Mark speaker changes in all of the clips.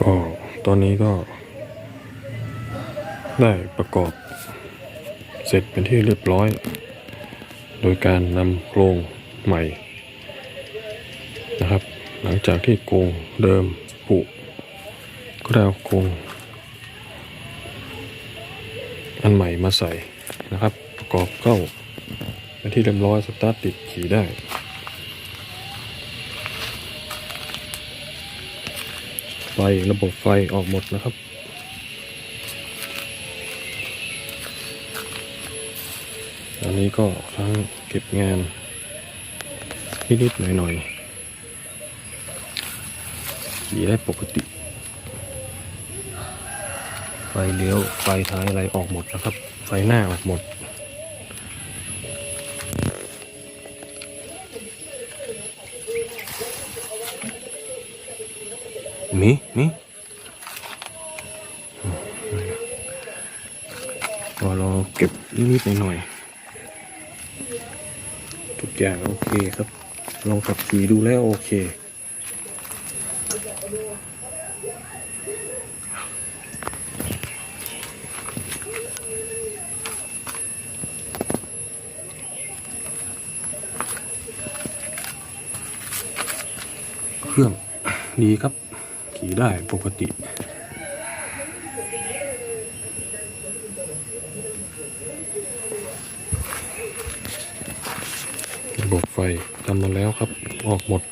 Speaker 1: ก็ตอนนี้ก็ ได้ประกอบเสร็จเป็นที่เรียบร้อย โดยการนำโครงใหม่นะครับ หลังจากที่โครงเดิมผุก็ได้เอาโครงอันใหม่มาใส่นะครับ ประกอบเข้าเป็นที่เรียบร้อยสตาร์ทติดขี่ได้ ไฟระบบไฟออกหมดนะครับ อันนี้ก็ทั้งเก็บงานนิดๆหน่อยๆขี่ได้ปกติ ไฟเลี้ยวไฟท้ายอะไรออกหมดนะครับ ไฟหน้าออกหมด มีมีก็เราเก็บนิดๆหน่อยๆทุกอย่างโอเคครับลองขับขี่ดูแล้วโอเค เครื่องดีครับ ขี่ได้ปกติ ระบบไฟทำมาแล้วครับ ออกหมด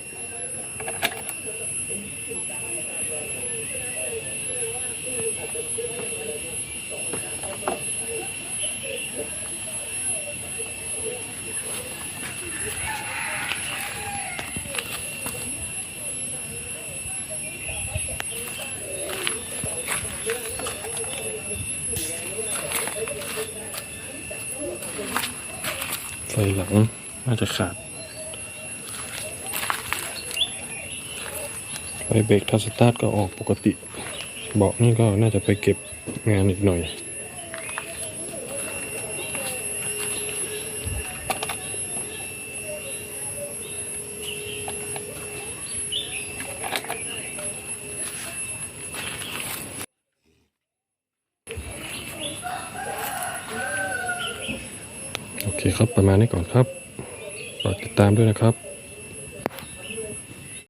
Speaker 1: ไฟหลังน่าจะขาดไฟเบรกทัสตาร์ทก็ออกปกติ เบาะนี่ก็น่าจะไปเก็บงานอีกหน่อย โอเคครับประมาณนี้ก่อนครับฝากติดตามด้วยนะครับ